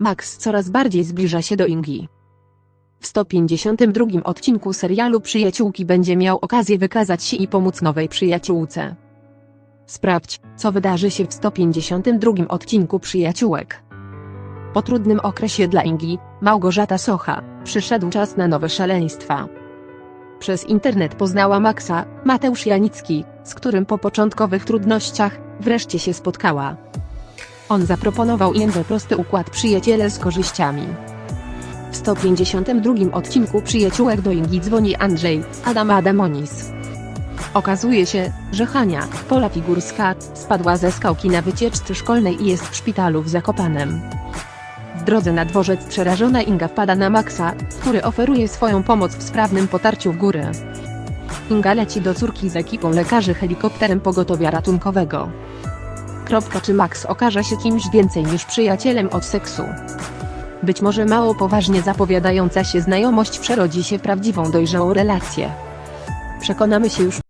Max coraz bardziej zbliża się do Ingi. W 152 odcinku serialu Przyjaciółki będzie miał okazję wykazać się i pomóc nowej przyjaciółce. Sprawdź, co wydarzy się w 152 odcinku Przyjaciółek. Po trudnym okresie dla Ingi, Małgorzata Socha, przyszedł czas na nowe szaleństwa. Przez internet poznała Maxa, Mateusz Janicki, z którym po początkowych trudnościach, wreszcie się spotkała. On zaproponował Inge prosty układ przyjaciele z korzyściami. W 152 odcinku Przyjaciółek do Ingi dzwoni Andrzej, Adam Adamonis. Okazuje się, że Hania, Pola Figurska, spadła ze skałki na wycieczce szkolnej i jest w szpitalu w Zakopanem. W drodze na dworzec przerażona Inga wpada na Maxa, który oferuje swoją pomoc w sprawnym potarciu w górę. Inga leci do córki z ekipą lekarzy helikopterem pogotowia ratunkowego. Kropka czy Max okaże się kimś więcej niż przyjacielem od seksu. Być może mało poważnie zapowiadająca się znajomość przerodzi się prawdziwą dojrzałą relację. Przekonamy się już